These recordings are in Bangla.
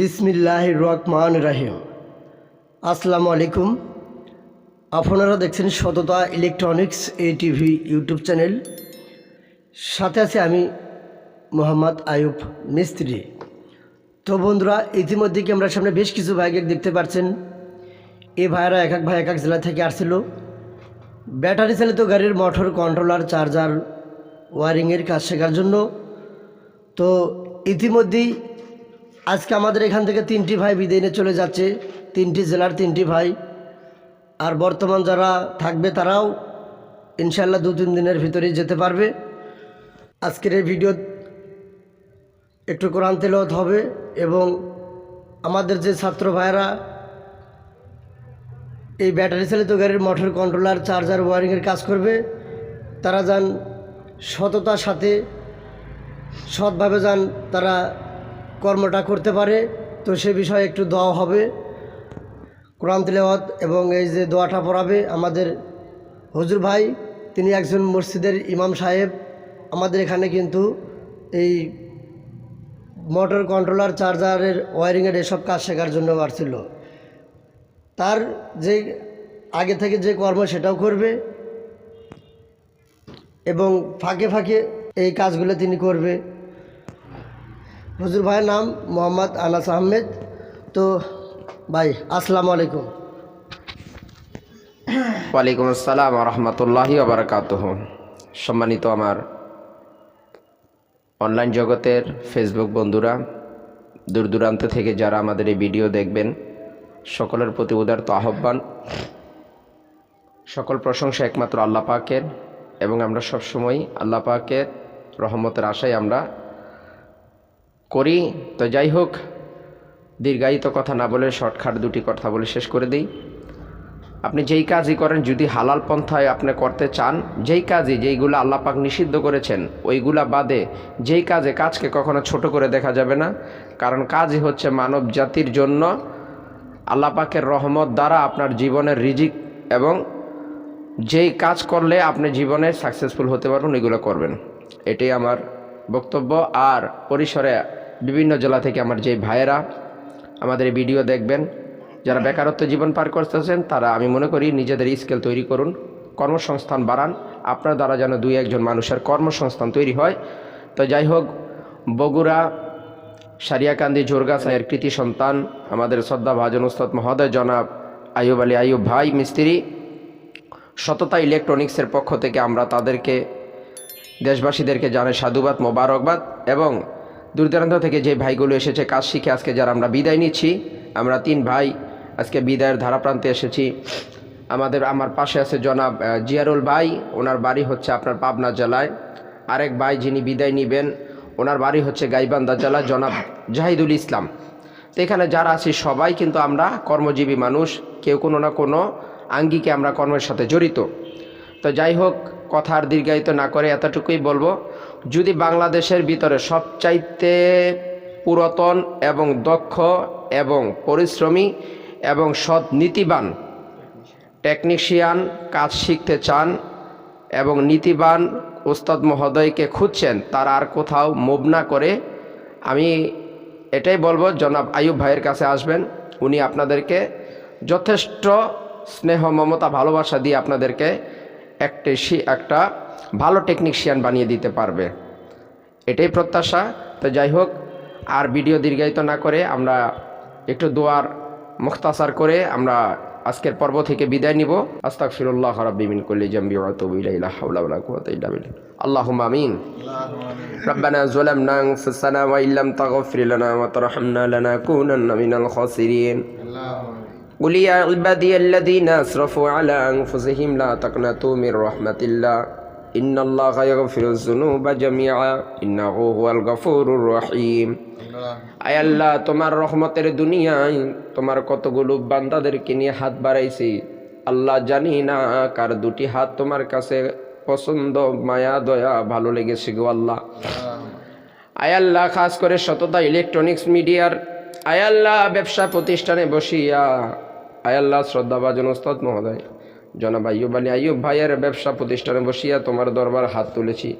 বিসমিল্লাহ রহমান রাহিম। আসসালামু আলাইকুম। আপনারা দেখছেন সততা ইলেকট্রনিক্স এ টিভি ইউটিউব চ্যানেল। সাথে আছে আমি মোহাম্মদ আয়ুব মিস্ত্রি। তো বন্ধুরা ইতিমধ্যে কি আমরা সামনে বেশ কিছু ভাইকে দেখতে পাচ্ছেন এই ভাইয়েরা এক এক ভাই এক এক জেলা থেকে আসছিল। ব্যাটারি চালিত গাড়ির মোটর, কন্ট্রোলার, চার্জার, ওয়ারিংয়ের কাজ শেখার জন্য। তো ইতিমধ্যেই আজকে আমাদের এখান থেকে তিনটি ভাই বিদায় নিয়ে চলে যাচ্ছে। তিনটি জেলার তিনটি ভাই। আর বর্তমান যারা থাকবে তারাও ইনশাল্লাহ দু তিন দিনের ভিতরেই যেতে পারবে। আজকের এই ভিডিও একটু কোরআন তেলত হবে এবং আমাদের যে ছাত্র ভাইয়েরা, এই ব্যাটারি চালিত গাড়ির মোটর কন্ট্রোলার চার্জার ওয়ারিংয়ের কাজ করবে, তারা যান সততার সাথে, সৎভাবে যান, তারা কর্মটা করতে পারে, তো সে বিষয়ে একটু দোয়া হবে। কোরআন তিলাওয়াত এবং এই যে দোয়াটা পড়াবে আমাদের হুজুর ভাই, তিনি একজন মসজিদের ইমাম সাহেব। আমাদের এখানে কিন্তু এই মোটর কন্ট্রোলার, চার্জারের, ওয়ারিংয়ের এসব কাজ শেখার জন্য আসছিল তার যে আগে থেকে যে কর্ম সেটাও করবে এবং ফাঁকে ফাঁকে এই কাজগুলো তিনি করবে। হুজুর ভাইয়ের নাম মোহাম্মদ আনাস আহমেদ। তো ভাই, আসসালামু আলাইকুম। ওয়ালাইকুম আসসালাম রহমতুল্লাহি আবরকাত সম্মানিত আমার অনলাইন জগতের ফেসবুক বন্ধুরা দূর দূরান্ত থেকে যারা আমাদের এই ভিডিও দেখবেন, সকলের প্রতি উদারত আহ্বান। সকল প্রশংসা একমাত্র আল্লাহ পাকের এবং আমরা সবসময় আল্লাহ পাকের রহমতের আশায় আমরা করি। তো যাই হোক, দীর্ঘায়িত কথা না বলে শর্টকাট দুটি কথা বলে শেষ করে দিই। আপনি যেই কাজই করেন, যদি হালাল পন্থায় আপনি করতে চান, যেই কাজই যেইগুলো আল্লাহ পাক নিষিদ্ধ করেছেন, ওইগুলা বাদে যেই কাজে কাজকে কখনো ছোট করে দেখা যাবে না। কারণ কাজই হচ্ছে মানব জাতির জন্য আল্লাহ পাকের রহমত দ্বারা আপনার জীবনের রিজিক এবং যেই কাজ করলে আপনি জীবনে সাকসেসফুল হতে পারবেন এগুলো করবেন। এটাই আমার বক্তব্য আর পরিসরে বিভিন্ন জেলা থেকে আমার যে ভাইয়েরা আমাদের ভিডিও দেখবেন, যারা বেকারত্ব জীবন পার করতেছেন, তারা আমি মনে করি নিজেদের স্কেল তৈরি করুন, কর্মসংস্থান বাড়ান, আপনার দ্বারা যেন দুই একজন মানুষের কর্মসংস্থান তৈরি হয়। তো যাই হোক, বগুড়া সারিয়াকান্দি জোরগাছায়ের কৃতি সন্তান, আমাদের শ্রদ্ধা ভাজন উস্তাদ মহোদয় জনাব আয়ুব আলী আয়ুব ভাই, মিস্ত্রি, সততা ইলেকট্রনিক্সের পক্ষ থেকে আমরা তাদেরকে দেশবাসীদেরকে জানাই সাধুবাদ, মোবারকবাদ এবং দূর দূরান্ত থেকে যে ভাইগুলো এসেছে কাজ শিখে আজকে যারা আমরা বিদায় নিচ্ছি, আমরা তিন ভাই আজকে বিদায়ের ধারাপ্রান্তে এসেছি। আমাদের, আমার পাশে আছে জনাব জিয়ারুল ভাই, ওনার বাড়ি হচ্ছে আপনার পাবনা জেলায়। আরেক ভাই যিনি বিদায় নিবেন, ওনার বাড়ি হচ্ছে গাইবান্ধা জেলা, জনাব জাহিদুল ইসলাম। তো এখানে যারা আছি সবাই কিন্তু আমরা কর্মজীবী মানুষ, কেউ কোনো না কোনো আঙ্গিকে আমরা কর্মের সাথে জড়িত। তো যাই হোক কথার দীর্ঘায়িত না করে এতটুকুই বলব, যদি বাংলাদেশের ভিতরে সবচাইতে পুরাতন এবং দক্ষ এবং পরিশ্রমী এবং সৎ নীতিবান টেকনিশিয়ান কাজ শিখতে চান এবং নীতিবান ওস্তাদ মহোদয়কে খুঁজছেন, তার আর কোথাও মুভ না করে, আমি এটাই বলব, জনাব আয়ুব ভাইয়ের কাছে আসবেন, উনি আপনাদেরকে যথেষ্ট স্নেহ, মমতা, ভালোবাসা দিয়ে আপনাদেরকে একটি একটা ভালো টেকনিশিয়ান বানিয়ে দিতে পারবে। এটাই প্রত্যাশা। তো যাই হোক, আর ভিডিও দীর্ঘায়িত না করে আমরা একটু দোয়ার মুখতাসার করে আমরা আজকের পর্ব থেকে বিদায় নিব। আস্তাক ফিরুল্লাহ রাব্বিমিন কুল্লি জামবি ওয়া তুবু ইলাইহি, লা হাওলা ওয়া লা কুওয়াতা ইল্লা বিল্লাহ। আল্লাহুম্মা আমিন। রব্বানা যালামনা আনফুসানা ওয়া ইল্লাম তাগফির লানা ওয়া তারহামনা লানাকুনান্না মিনাল খাসিরিন। আল্লাহুম্মা قل يا عبادي الذين أسرفوا على أنفسهم لا تقنطوا من رحمة الله إن الله يغفر الذنوب جميعا إنه هو الغفور الرحيم আয় আল্লাহ তোমার রহমতের দুনিয়ায় তোমার কতগুলো বান্দাদেরকে নিয়ে হাত বাড়াইছি আল্লাহ জানি না কার দুটি হাত তোমার কাছে পছন্দ মায়া দয়া ভালো লেগেছে গো আল্লাহ আয় আল্লাহ খাস করে সততা ইলেকট্রনিক্স মিডিয়ার আয় আল্লাহ ব্যবসা প্রতিষ্ঠানে বসিয়া আয় আল্লাহ শ্রদ্ধাভাজন ওস্তাদ মহোদয়। জনাব আইয়ুব আলী, আইয়ুব ভাইয়ের ব্যবসা প্রতিষ্ঠানে বসিয়া তোমার দরবার হাত তুলেছি।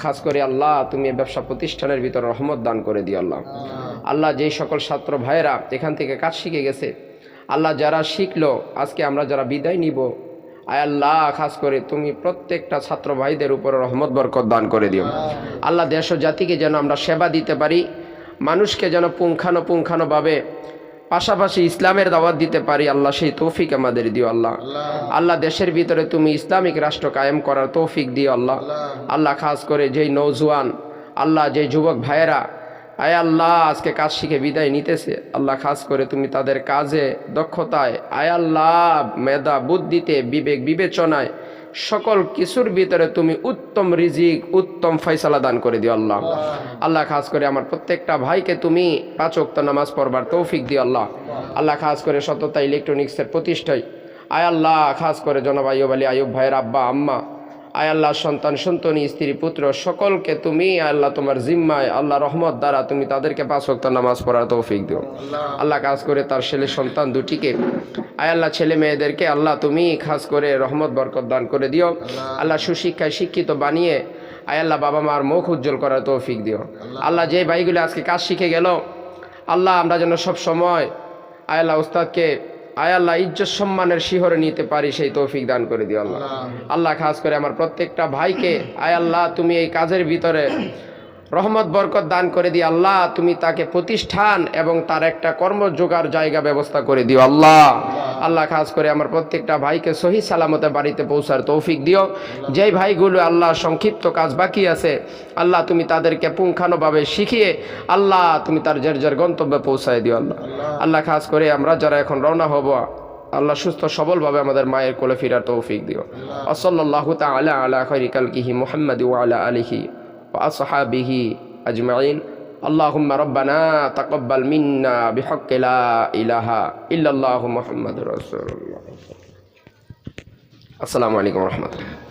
খাস করে আল্লাহ, তুমি ব্যবসা প্রতিষ্ঠানের ভিতর রহমত দান করে দিও আল্লাহ। আল্লাহ যেই সকল ছাত্র ভাইয়েরা এখান থেকে কাজ শিখে গেছে, আল্লাহ যারা শিখলো, আজকে আমরা যারা বিদায় নিব, আয় আল্লাহ, খাস করে তুমি প্রত্যেকটা ছাত্র ভাইদের উপর রহমত, বরকত দান করে দিও। আল্লাহ দেশ জাতিকে যেন আমরা সেবা দিতে পারি, মানুষকে যেন পুঙ্খানুপুঙ্খানুভাবে পাশাপাশি ইসলামের দাওয়াত দিতে পারি আল্লাহ সেই তৌফিক আমাদের দিও আল্লাহ। আল্লাহ। দেশের ভিতরে তুমি ইসলামিক রাষ্ট্র কায়েম করার তৌফিক দিও আল্লাহ। আল্লাহ। খাস করে যেই নৌজওয়ান আল্লাহ যে যুবক ভাইয়েরা আয় আল্লাহ আজকে কাজ শিখে বিদায় নিতেছে। আল্লাহ খাস করে তুমি তাদের কাজে দক্ষতায় আয় আল্লাহ মেধা বুদ্ধিতে বিবেক বিবেচনায় সকল কিছুর ভিতরে তুমি উত্তম রিজিক, উত্তম ফয়সালা দান করে দিও আল্লাহ। আল্লাহ খাস করে আমার প্রত্যেকটা ভাইকে তুমি পাঁচ ওয়াক্ত নামাজ পড়বার তৌফিক দিও আল্লাহ। আল্লাহ খাস করে সততা ইলেকট্রনিক্সের প্রতিষ্ঠায়। আয় আল্লাহ, খাস করে জনাব আয়ুব আলী আয়ুব ভাইয়ের আব্বা, আম্মা। আয় আল্লাহ, সন্তান, সন্তনী, স্ত্রী, পুত্র, সকলকে তুমি আল্লাহ, তোমার জিম্মায়, আল্লাহ রহমত দ্বারা তুমি তাদেরকে পাঁচ ওয়াক্ত নামাজ পড়ার তৌফিক দিও। আল্লাহ কাজ করে তার ছেলে, সন্তান দুটিকে, আয় আল্লাহ, ছেলে মেয়েদেরকে আল্লাহ তুমি খাস করে রহমত, বরকত দান করে দিও। আল্লাহ সুশিক্ষায় শিক্ষিত বানিয়ে, আয় আল্লাহ বাবা মার মুখ উজ্জ্বল করার তৌফিক দিও। আল্লাহ যে ভাইগুলো আজকে কাজ শিখে গেল, আল্লাহ আমরা যেন সব সময়, আয় আল্লাহ উস্তাদকে আয় আল্লাহ ইজ্জত সম্মানের শিহরে নিতে পারি সেই তৌফিক দান করে দিও আল্লাহ। আল্লাহ। খাস করে আমার প্রত্যেকটা ভাইকে আয় আল্লাহ তুমি এই কাজের ভিতরে রহমত বরকত দান করে দিও আল্লাহ। তুমি তাকে প্রতিষ্ঠান এবং তার একটা কর্ম কর্মযোগার জায়গা ব্যবস্থা করে দিও আল্লাহ। আল্লাহ খাস করে আমার প্রত্যেকটা ভাইকে সহি সালামতে বাড়িতে পৌঁছার তৌফিক দিও। যেই ভাইগুলো আল্লাহ সংক্ষিপ্ত কাজ বাকি আছে, আল্লাহ তুমি তাদেরকে পুঙ্খানুভাবে শিখিয়ে আল্লাহ তুমি তার জের জের গন্তব্যে পৌঁছায় দিও আল্লাহ। আল্লাহ খাস করে আমরা যারা এখন রওনা হব, আল্লাহ সুস্থ সবলভাবে আমাদের মায়ের কোলে ফিরার তৌফিক দিও। আসল্লাহ তালা আলা খরিকালকিহি মোহাম্মদ আলা আলিহি আসহাবিহি আজমাইন। اللهم ربنا تقبل منا بحق لا إله إلا الله محمد رسول الله السلام عليكم ورحمة الله